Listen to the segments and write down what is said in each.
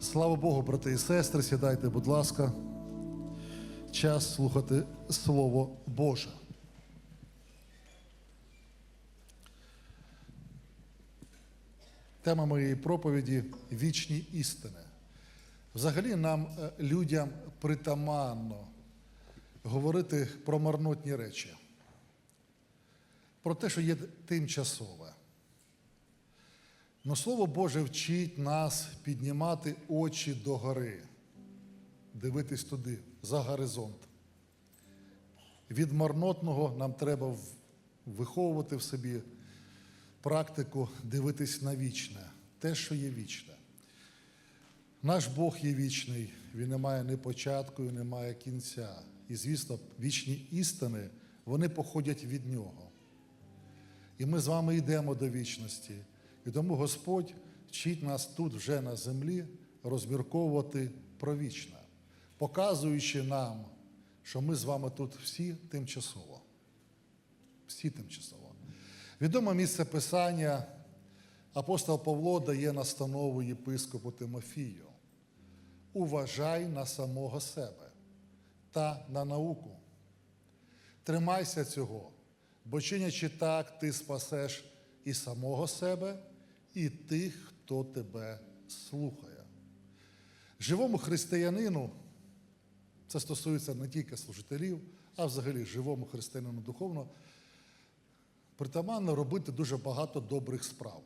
Слава Богу, брати і сестри, сідайте, будь ласка. Час слухати Слово Боже. Тема моєї проповіді вічні істини. Взагалі нам, е, людям, притаманно говорити про марнотні речі, про те, що є тимчасове. Но Слово Боже вчить нас піднімати очі до гори, дивитись туди, за горизонт. Від марнотного нам треба виховувати в собі практику дивитись на вічне, те, що є вічне. Наш Бог є вічний, Він не має ні початку і не має кінця. І, звісно, вічні істини, вони походять від Нього. І ми з вами йдемо до вічності. І тому Господь вчить нас тут, вже на землі, розмірковувати провічне, показуючи нам, що ми з вами тут всі тимчасово. Всі тимчасово. Відоме місце Писання апостол Павло дає настанову єпископу Тимофію. Уважай на самого себе та на науку. Тримайся цього, бо чинячи так, ти спасеш і самого себе, і тих, хто тебе слухає. Живому християнину, це стосується не тільки служителів, а взагалі живому християнину духовно, притаманно робити дуже багато добрих справ.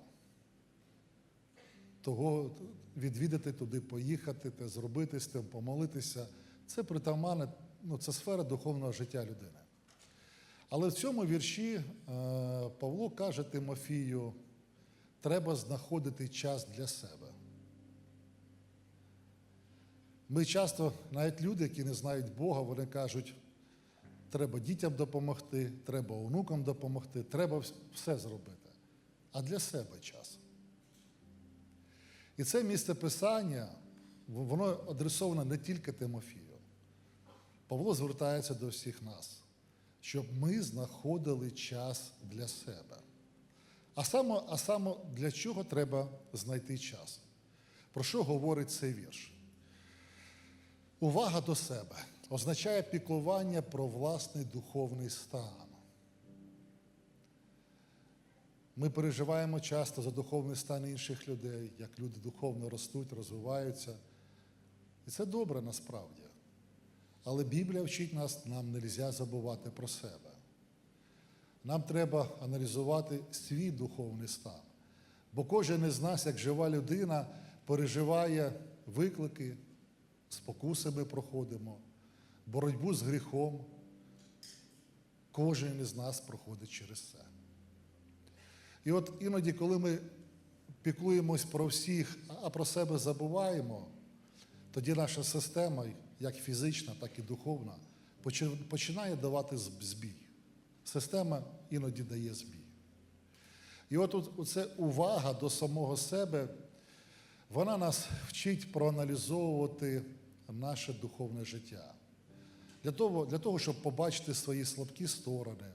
Того відвідати туди, поїхати, те зробити з тим, помолитися. Це притаманне, ну, це сфера духовного життя людини. Але в цьому вірші е, Павло каже Тимофію, треба знаходити час для себе. Ми часто, навіть люди, які не знають Бога, вони кажуть, треба дітям допомогти, треба онукам допомогти, треба все зробити. А для себе час. І це місце писання, воно адресоване не тільки Тимофію. Павло звертається до всіх нас, щоб ми знаходили час для себе. А саме, а саме для чого треба знайти час? Про що говорить цей вірш? Увага до себе означає піклування про власний духовний стан. Ми переживаємо часто за духовний стан інших людей, як люди духовно ростуть, розвиваються. І це добре насправді. Але Біблія вчить нас, нам не можна забувати про себе. Нам треба аналізувати свій духовний стан. Бо кожен із нас, як жива людина, переживає виклики, спокуси ми проходимо, боротьбу з гріхом. Кожен із нас проходить через це. І от іноді, коли ми піклуємось про всіх, а про себе забуваємо, тоді наша система, як фізична, так і духовна, починає давати збій. Система іноді дає збій. І от оце увага до самого себе, вона нас вчить проаналізовувати наше духовне життя. Для того, для того, щоб побачити свої слабкі сторони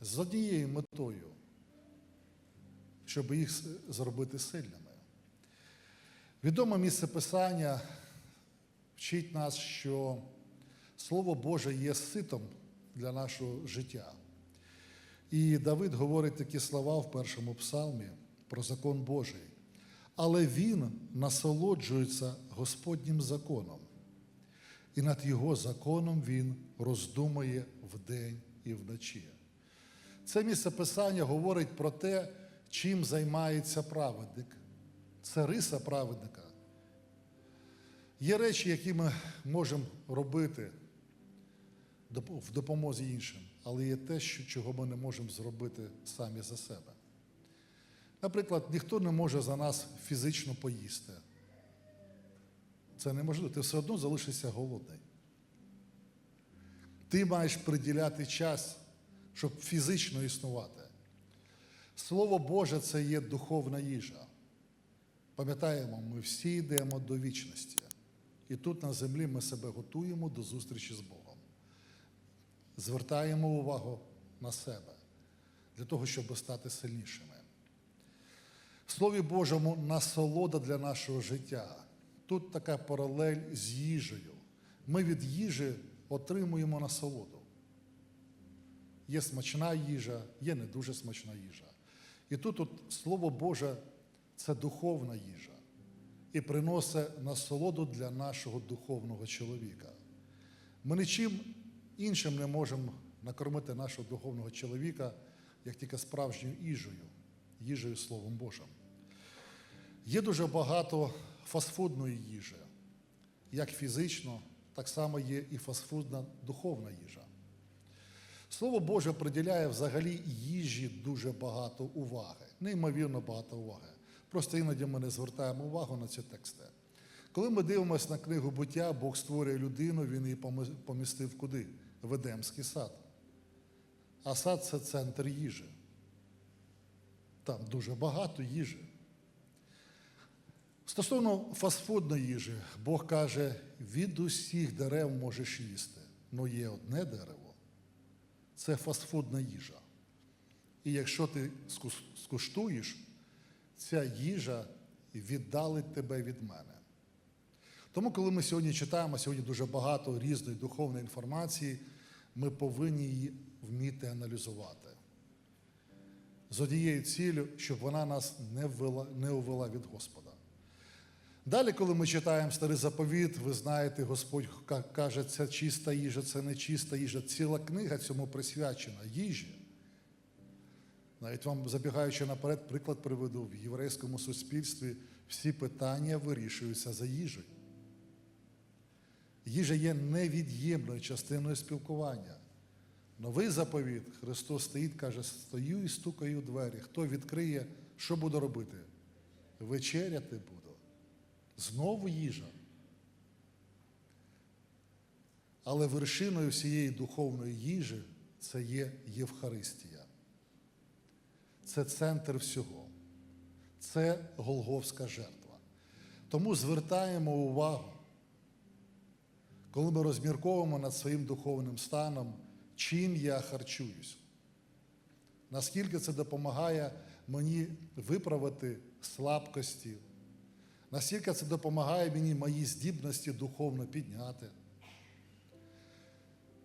з однією метою, щоб їх зробити сильними. Відоме місце Писання вчить нас, що Слово Боже є ситом для нашого життя. І Давид говорить такі слова в першому псалмі про закон Божий. Але він насолоджується Господнім законом, і над його законом він роздумує вдень і вночі. Це місце Писання говорить про те, чим займається праведник. Це риса праведника. Є речі, які ми можемо робити в допомозі іншим, але є те, що, чого ми не можемо зробити самі за себе. Наприклад, ніхто не може за нас фізично поїсти. Це неможливо, ти все одно залишишся голодний. Ти маєш приділяти час, щоб фізично існувати. Слово Боже це є духовна їжа. Пам'ятаємо, ми всі йдемо до вічності. І тут на землі ми себе готуємо до зустрічі з Богом. Звертаємо увагу на себе для того, щоб стати сильнішими. В Слові Божому насолода для нашого життя. тут така паралель з їжею. Ми від їжі отримуємо насолоду. Є смачна їжа, є не дуже смачна їжа. І тут от, Слово Боже це духовна їжа і приносить насолоду для нашого духовного чоловіка. Ми нічим іншим не можемо накормити нашого духовного чоловіка, як тільки справжньою їжею, їжею Словом Божим. Є дуже багато фастфудної їжі, як фізично, так само є і фастфудна духовна їжа. Слово Боже приділяє взагалі їжі дуже багато уваги, неймовірно багато уваги. Просто іноді ми не звертаємо увагу на ці тексти. Коли ми дивимося на книгу буття, Бог створює людину, він її помістив куди? В Едемський сад. А сад це центр їжі. Там дуже багато їжі. Стосовно фастфудної їжі, Бог каже, від усіх дерев можеш їсти. але є одне дерево це фастфудна їжа. І якщо ти скуштуєш, ця їжа віддалить тебе від мене. Тому, коли ми сьогодні читаємо, сьогодні дуже багато різної духовної інформації, ми повинні її вміти аналізувати. З однією ціллю, щоб вона нас не ввела, не увела від Господа. Далі, коли ми читаємо старий заповіт, ви знаєте, Господь каже, це чиста їжа, це не чиста їжа. Ціла книга цьому присвячена їжі. Навіть вам забігаючи наперед, приклад приведу в єврейському суспільстві всі питання вирішуються за їжею. Їжа є невід'ємною частиною спілкування. Новий заповіт Христос стоїть, каже, стою і стукаю у двері. Хто відкриє, що буду робити? Вечеряти буду. Знову їжа. Але вершиною всієї духовної їжі це є Євхаристія. Це центр всього. Це Голговська жертва. Тому звертаємо увагу, коли ми розмірковуємо над своїм духовним станом, чим я харчуюсь. Наскільки це допомагає мені виправити слабкості, наскільки це допомагає мені мої здібності духовно підняти.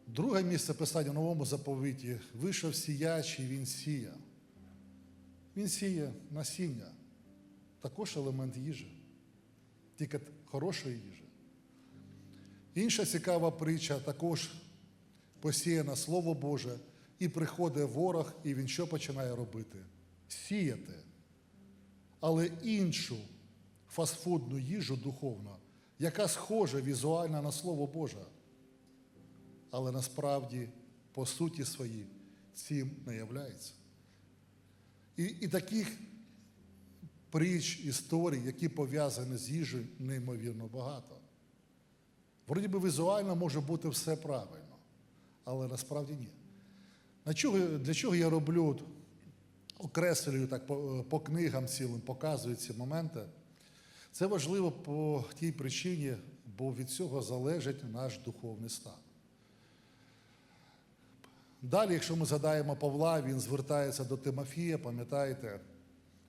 Друге місце писання в новому заповіті вийшов сіячий, він сіє. Він сіє насіння, також елемент їжі, тільки хорошої їжі. Інша цікава притча також посіяна Слово Боже, і приходить ворог, і він що починає робити? Сіяти. Але іншу фастфудну їжу духовну, яка схожа візуально на Слово Боже, але насправді, по суті своїй, цим не являється. І, і таких притч, історій, які пов'язані з їжею, неймовірно багато. Вроді би візуально може бути все правильно, але насправді ні. На чого, для чого я роблю, окреслюю так по, по книгам цілим, показую ці моменти? Це важливо по тій причині, бо від цього залежить наш духовний стан. Далі, якщо ми згадаємо Павла, він звертається до Тимофія, пам'ятаєте,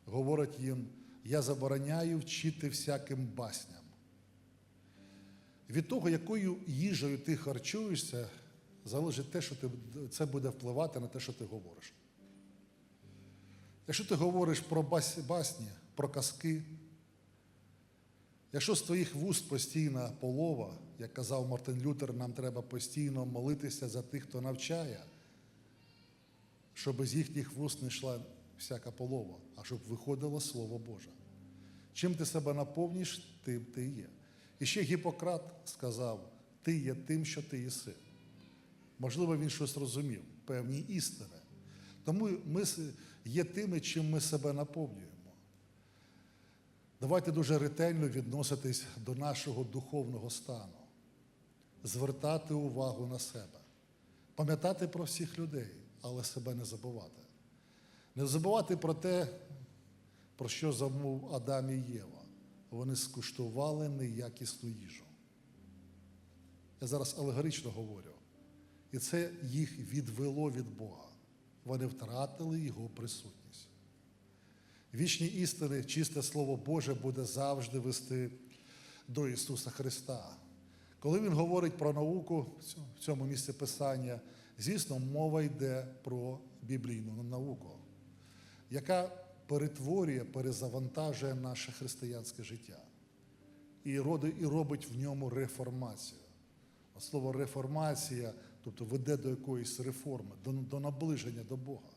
говорить їм: я забороняю вчити всяким басням. Від того, якою їжею ти харчуєшся, залежить те, що ти, це буде впливати на те, що ти говориш. Якщо ти говориш про бас- басні, про казки, якщо з твоїх вуст постійна полова, як казав Мартин Лютер, нам треба постійно молитися за тих, хто навчає, щоб з їхніх вуст не йшла всяка полова, а щоб виходило Слово Боже. Чим ти себе наповніш, тим ти є. І ще Гіппократ сказав: ти є тим, що ти єси. Можливо, він щось розумів, певні істини. Тому ми є тими, чим ми себе наповнюємо. Давайте дуже ретельно відноситись до нашого духовного стану, звертати увагу на себе, пам'ятати про всіх людей, але себе не забувати. Не забувати про те, про що замов Адам і Єва. Вони скуштували неякісну їжу. Я зараз алегорично говорю. І це їх відвело від Бога. Вони втратили Його присутність. Вічні істини, чисте Слово Боже буде завжди вести до Ісуса Христа. Коли Він говорить про науку в цьому місці Писання, звісно, мова йде про біблійну науку, яка перетворює, перезавантажує наше християнське життя і робить в ньому реформацію. От Слово реформація, тобто веде до якоїсь реформи, до, до наближення до Бога.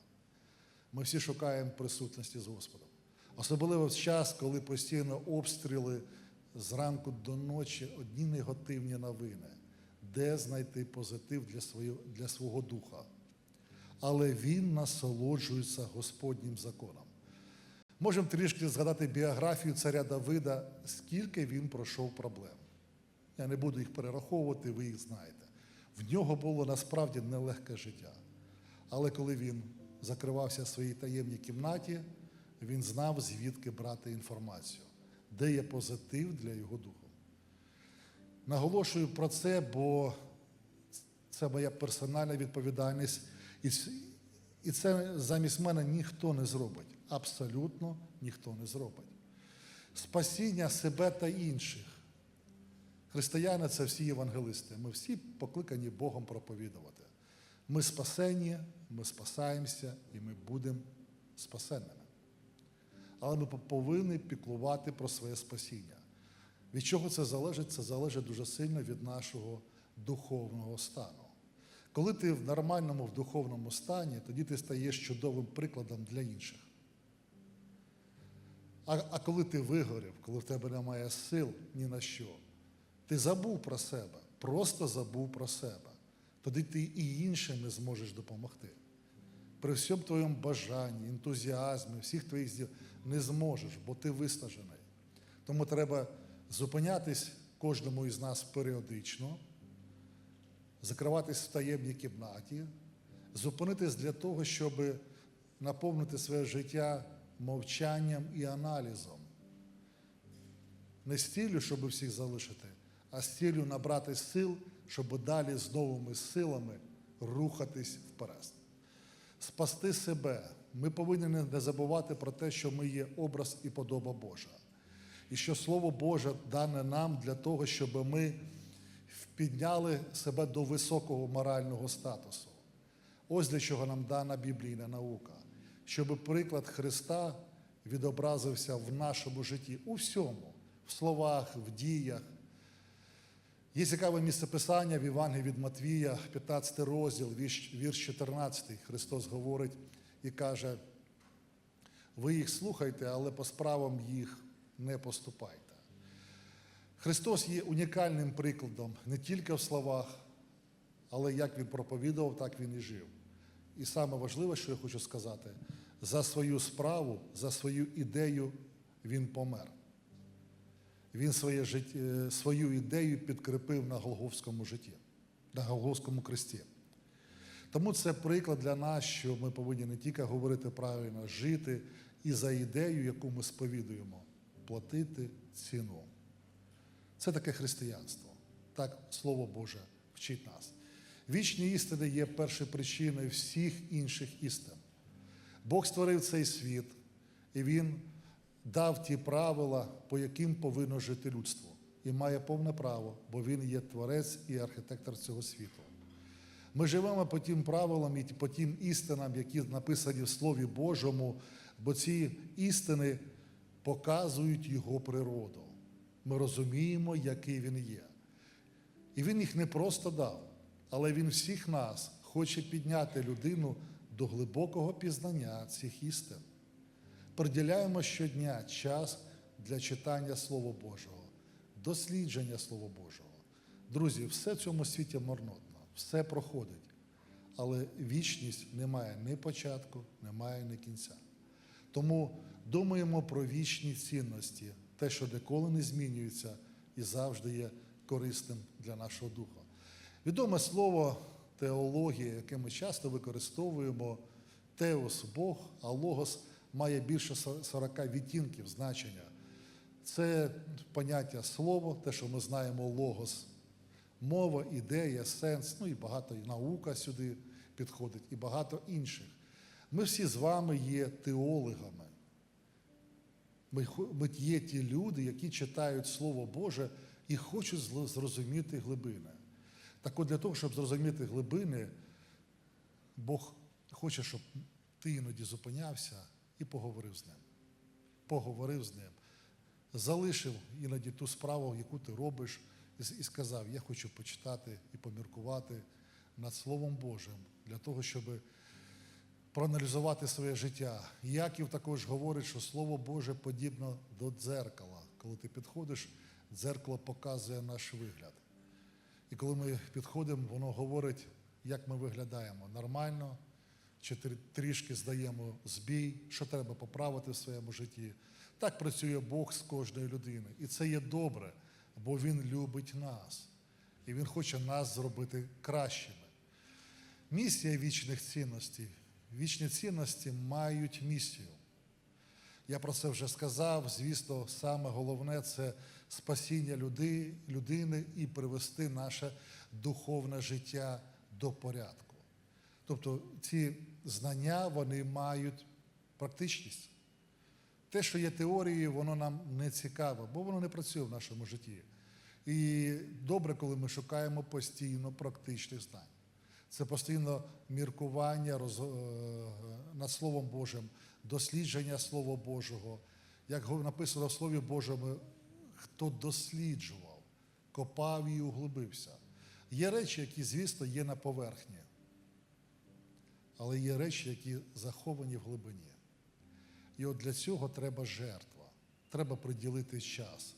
Ми всі шукаємо присутності з Господом. Особливо в час, коли постійно обстріли зранку до ночі, одні негативні новини, де знайти позитив для, свого, для свого духа. Але він насолоджується Господнім законом. Можемо трішки згадати біографію царя Давида, скільки він пройшов проблем. Я не буду їх перераховувати, ви їх знаєте. В нього було насправді нелегке життя. Але коли він закривався в своїй таємній кімнаті, він знав, звідки брати інформацію, де є позитив для його духу. Наголошую про це, бо це моя персональна відповідальність, і це замість мене ніхто не зробить. Абсолютно ніхто не зробить. Спасіння себе та інших. Християни це всі євангелисти. Ми всі покликані Богом проповідувати. Ми спасені, ми спасаємося і ми будемо спасенними. Але ми повинні піклувати про своє спасіння. Від чого це залежить? Це залежить дуже сильно від нашого духовного стану. Коли ти в нормальному в духовному стані, тоді ти стаєш чудовим прикладом для інших. А, а коли ти вигорів, коли в тебе немає сил ні на що, ти забув про себе, просто забув про себе. Тоді ти і іншим не зможеш допомогти. При всьому твоєму бажанні, ентузіазмі, всіх твоїх зділ не зможеш, бо ти виснажений. Тому треба зупинятись кожному із нас періодично, закриватись в таємній кімнаті, зупинитись для того, щоб наповнити своє життя мовчанням і аналізом. Не з ціллю, щоб всіх залишити, а з ціллю набрати сил, щоб далі з новими силами рухатись вперед. Спасти себе. Ми повинні не забувати про те, що ми є образ і подоба Божа. І що Слово Боже дане нам для того, щоб ми підняли себе до високого морального статусу. Ось для чого нам дана біблійна наука, щоб приклад Христа відобразився в нашому житті у всьому, в словах, в діях. Є цікаве місце писання в Євангелії від Матвія, 15 розділ, вірш 14. Христос говорить і каже: ви їх слухайте, але по справам їх не поступайте. Христос є унікальним прикладом не тільки в словах, але як Він проповідував, так Він і жив. І саме важливе, що я хочу сказати, за свою справу, за свою ідею Він помер. Він своє життя, свою ідею підкріпив на Голговському житті, на Голговському кресті. Тому це приклад для нас, що ми повинні не тільки говорити правильно, жити і за ідею, яку ми сповідуємо, платити ціну. Це таке християнство. Так Слово Боже вчить нас. Вічні істини є першою причиною всіх інших істин. Бог створив цей світ, і Він дав ті правила, по яким повинно жити людство. І має повне право, бо Він є творець і архітектор цього світу. Ми живемо по тим правилам і по тим істинам, які написані в Слові Божому, бо ці істини показують Його природу. Ми розуміємо, який Він є. І Він їх не просто дав, але Він всіх нас хоче підняти людину до глибокого пізнання цих істин. Приділяємо щодня час для читання Слова Божого, дослідження Слова Божого. Друзі, все в цьому світі марнотно, все проходить. Але вічність не має ні початку, не має ні кінця. Тому думаємо про вічні цінності, те, що ніколи не змінюється і завжди є корисним для нашого духа. Відоме слово теологія, яке ми часто використовуємо, теос Бог, а логос має більше 40 відтінків значення. Це поняття слово, те, що ми знаємо логос, мова, ідея, сенс, ну і багато наука сюди підходить, і багато інших. Ми всі з вами є теологами. Ми, ми є ті люди, які читають Слово Боже і хочуть зрозуміти глибини. Так от для того, щоб зрозуміти глибини, Бог хоче, щоб ти іноді зупинявся і поговорив з ним. Поговорив з ним. Залишив іноді ту справу, яку ти робиш, і сказав: Я хочу почитати і поміркувати над Словом Божим для того, щоб проаналізувати своє життя. Яків також говорить, що Слово Боже подібно до дзеркала. Коли ти підходиш, дзеркало показує наш вигляд. І коли ми підходимо, воно говорить, як ми виглядаємо нормально, чи трішки здаємо збій, що треба поправити в своєму житті. Так працює Бог з кожною людиною. І це є добре, бо Він любить нас. І Він хоче нас зробити кращими. Місія вічних цінностей. Вічні цінності мають місію. Я про це вже сказав. Звісно, саме головне це спасіння люди, людини і привести наше духовне життя до порядку. Тобто ці знання вони мають практичність. Те, що є теорією, воно нам не цікаво, бо воно не працює в нашому житті. І добре, коли ми шукаємо постійно практичних знань. Це постійно міркування роз, е, над Словом Божим, дослідження Слова Божого. Як написано в Слові Божому, хто досліджував, копав і углибився. Є речі, які, звісно, є на поверхні, але є речі, які заховані в глибині. І от для цього треба жертва. Треба приділити час.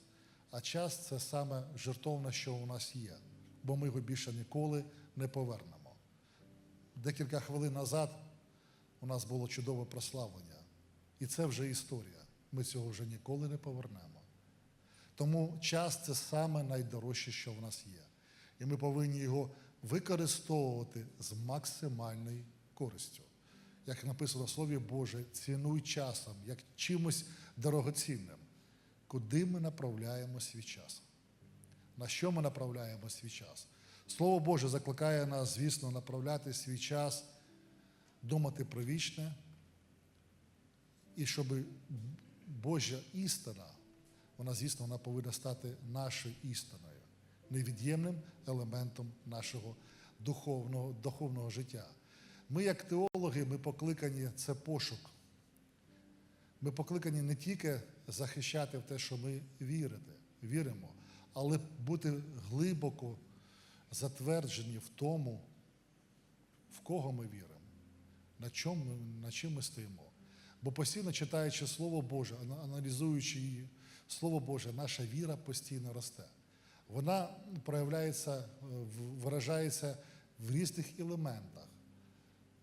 А час це саме жертовне, що у нас є, бо ми його більше ніколи не повернемо. Декілька хвилин назад у нас було чудове прославлення. І це вже історія. Ми цього вже ніколи не повернемо. Тому час це саме найдорожче, що в нас є. І ми повинні його використовувати з максимальною користю. Як написано в Слові Боже, цінуй часом, як чимось дорогоцінним. Куди ми направляємо свій час? На що ми направляємо свій час? Слово Боже закликає нас, звісно, направляти свій час, думати про вічне, і щоб Божа істина, вона, звісно, вона повинна стати нашою істиною, невід'ємним елементом нашого духовного, духовного життя. Ми, як теологи, ми покликані це пошук. Ми покликані не тільки захищати в те, що ми вірите, віримо, але бути глибоко затверджені в тому, в кого ми віримо, на чому на чим ми стоїмо. Бо постійно читаючи Слово Боже, аналізуючи її, Слово Боже, наша віра постійно росте. Вона проявляється, е, виражається в різних елементах.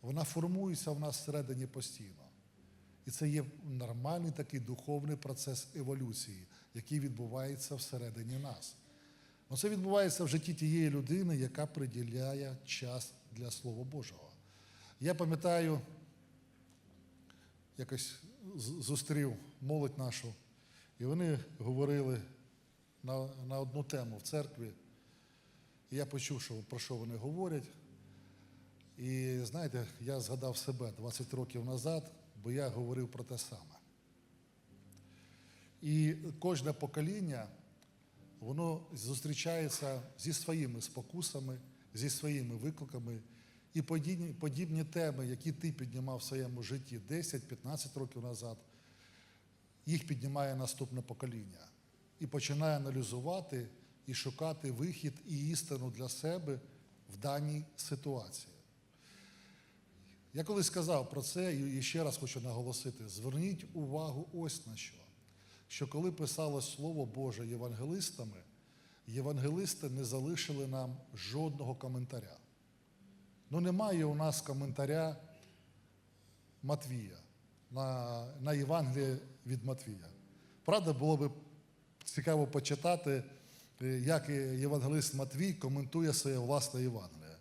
Вона формується в нас всередині постійно. І це є нормальний такий духовний процес еволюції, який відбувається всередині нас. Ну, це відбувається в житті тієї людини, яка приділяє час для Слова Божого. Я пам'ятаю, якось зустрів молодь нашу, і вони говорили на, на одну тему в церкві. І я почув, що, про що вони говорять. І знаєте, я згадав себе 20 років назад, бо я говорив про те саме. І кожне покоління, воно зустрічається зі своїми спокусами, зі своїми викликами. І подібні, подібні теми, які ти піднімав в своєму житті 10-15 років назад, їх піднімає наступне покоління і починає аналізувати і шукати вихід і істину для себе в даній ситуації. Я колись сказав про це і ще раз хочу наголосити: зверніть увагу ось на що. Що коли писалось Слово Боже євангелистами, євангелисти не залишили нам жодного коментаря. Ну, немає у нас коментаря Матвія на, на Євангеліє від Матвія. Правда, було б цікаво почитати, е, як євангелист Матвій коментує своє власне Євангеліє.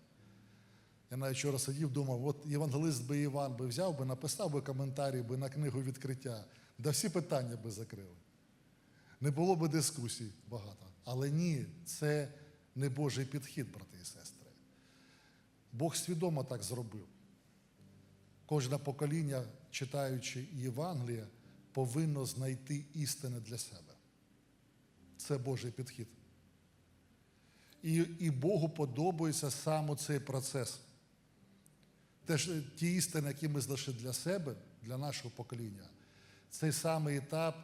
Я навіть вчора сидів, думав, от євангелист би Іван би взяв би, написав би коментарі би на книгу відкриття, да всі питання би закрили. Не було би дискусій багато. Але ні, це не Божий підхід, брати і сестри. Бог свідомо так зробив. Кожне покоління, читаючи Євангеліє, повинно знайти істини для себе. Це Божий підхід. І, і Богу подобається саме цей процес. Теж ті істини, які ми знайшли для себе, для нашого покоління, цей самий етап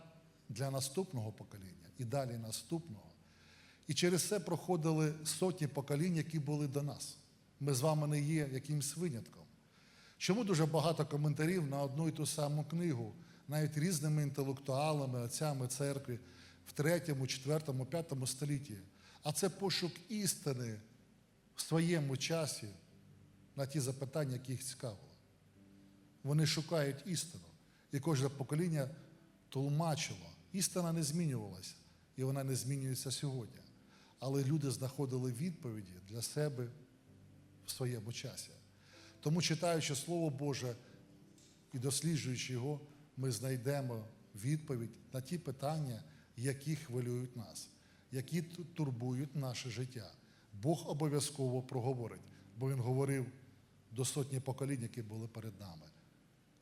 для наступного покоління і далі наступного. І через це проходили сотні поколінь, які були до нас. Ми з вами не є якимсь винятком. Чому дуже багато коментарів на одну і ту саму книгу, навіть різними інтелектуалами, отцями церкви в третьому, четвертому, п'ятому столітті. А це пошук істини в своєму часі на ті запитання, які їх цікавили. Вони шукають істину. І кожне покоління тлумачило. Істина не змінювалася, і вона не змінюється сьогодні. Але люди знаходили відповіді для себе в своєму часі. Тому, читаючи Слово Боже і досліджуючи його, ми знайдемо відповідь на ті питання, які хвилюють нас, які турбують наше життя. Бог обов'язково проговорить, бо Він говорив до сотні поколінь, які були перед нами.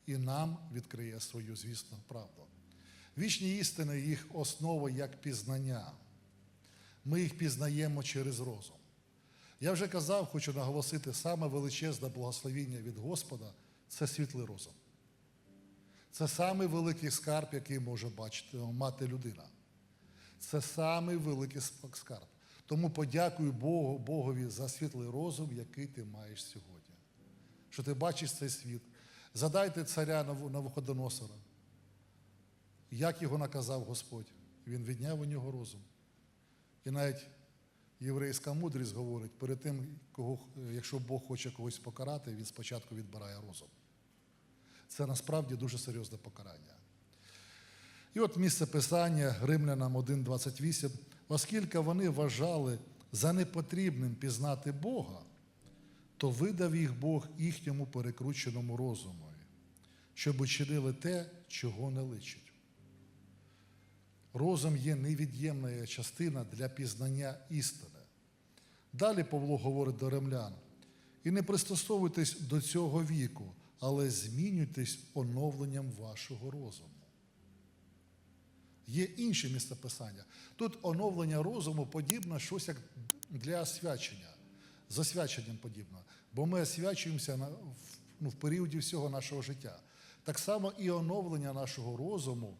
І нам відкриє свою, звісно, правду. Вічні істини, їх основа як пізнання. Ми їх пізнаємо через розум. Я вже казав, хочу наголосити, саме величезне благословіння від Господа це світлий розум. Це самий великий скарб, який може бачити, мати людина. Це самий великий скарб. Тому подякуй Богу, Богові за світлий розум, який ти маєш сьогодні. Що ти бачиш цей світ. Задайте царя Нав- Навуходоносора. Як його наказав Господь? Він відняв у нього розум. І навіть єврейська мудрість говорить, перед тим, кого, якщо Бог хоче когось покарати, він спочатку відбирає розум. Це насправді дуже серйозне покарання. І от місце писання Римлянам 1.28, оскільки вони вважали за непотрібним пізнати Бога, то видав їх Бог їхньому перекрученому розумові, щоб учинили те, чого не личить. Розум є невід'ємна частина для пізнання істини. Далі Павло говорить до римлян: і не пристосовуйтесь до цього віку, але змінюйтесь оновленням вашого розуму. Є інші місцеписання. Тут оновлення розуму подібне щось як для освячення, з освяченням подібно. Бо ми освячуємося на, ну, в періоді всього нашого життя. Так само і оновлення нашого розуму.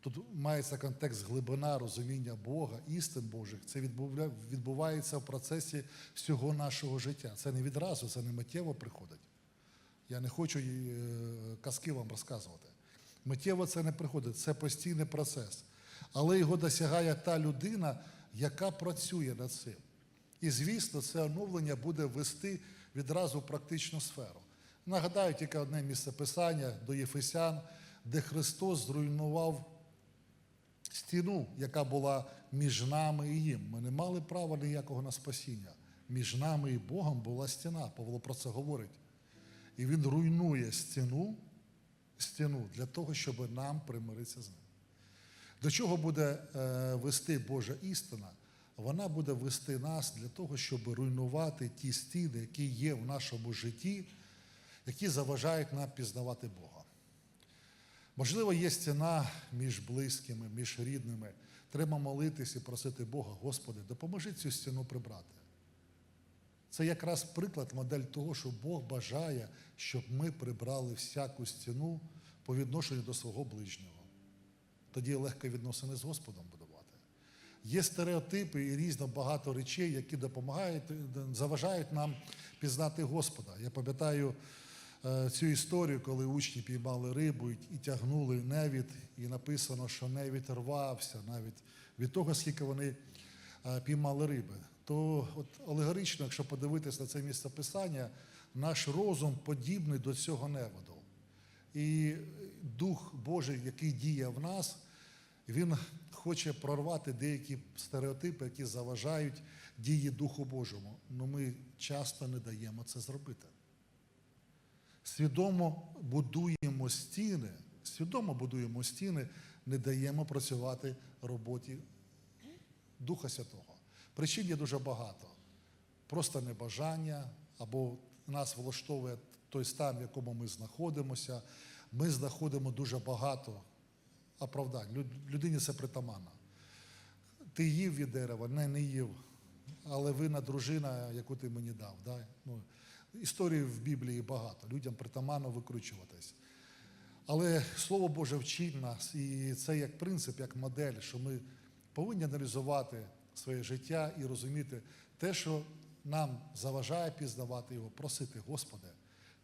Тут мається контекст глибина розуміння Бога, істин Божих. Це відбувається в процесі всього нашого життя. Це не відразу, це не миттєво приходить. Я не хочу е, казки вам розказувати. Миттєво це не приходить, це постійний процес. Але його досягає та людина, яка працює над цим. І, звісно, це оновлення буде вести відразу в практичну сферу. Нагадаю тільки одне місце писання до Єфесян, де Христос зруйнував стіну, яка була між нами і їм. Ми не мали права ніякого на спасіння. Між нами і Богом була стіна. Павло про це говорить. І він руйнує стіну, стіну для того, щоб нам примиритися з ним. До чого буде е, вести Божа істина? Вона буде вести нас для того, щоб руйнувати ті стіни, які є в нашому житті, які заважають нам пізнавати Бога. Можливо, є стіна між близькими, між рідними. Треба молитись і просити Бога, Господи, допоможи цю стіну прибрати. Це якраз приклад, модель того, що Бог бажає, щоб ми прибрали всяку стіну по відношенню до свого ближнього. Тоді легко відносини з Господом будувати. Є стереотипи і різно багато речей, які допомагають, заважають нам пізнати Господа. Я пам'ятаю е, цю історію, коли учні піймали рибу і тягнули невід, і написано, що невід рвався навіть від того, скільки вони е, піймали риби. То от алегорично, якщо подивитися на це місце писання, наш розум подібний до цього неводу. І Дух Божий, який діє в нас, він хоче прорвати деякі стереотипи, які заважають дії Духу Божому. Але ми часто не даємо це зробити. Свідомо будуємо стіни, свідомо будуємо стіни, не даємо працювати роботі Духа Святого. Причин є дуже багато. Просто небажання, або нас влаштовує той стан, в якому ми знаходимося, ми знаходимо дуже багато оправдань. Людині це притаманно. Ти їв від дерева, не, не їв. Але винна дружина, яку ти мені дав. Да? Ну, історій в Біблії багато. Людям притаманно викручуватись. Але Слово Боже вчить нас, і це як принцип, як модель, що ми повинні аналізувати своє життя і розуміти те, що нам заважає пізнавати його, просити, Господи,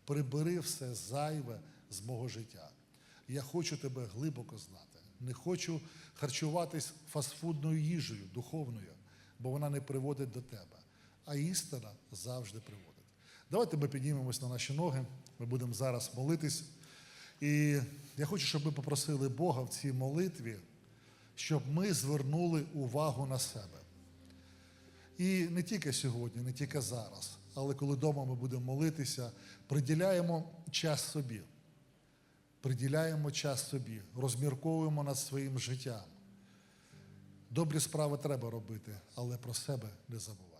прибери все зайве з мого життя. Я хочу тебе глибоко знати. Не хочу харчуватись фастфудною їжею, духовною, бо вона не приводить до тебе. А істина завжди приводить. Давайте ми піднімемось на наші ноги. Ми будемо зараз молитись. І я хочу, щоб ми попросили Бога в цій молитві, щоб ми звернули увагу на себе. І не тільки сьогодні, не тільки зараз, але коли вдома ми будемо молитися, приділяємо час собі. Приділяємо час собі, розмірковуємо над своїм життям. Добрі справи треба робити, але про себе не забувати.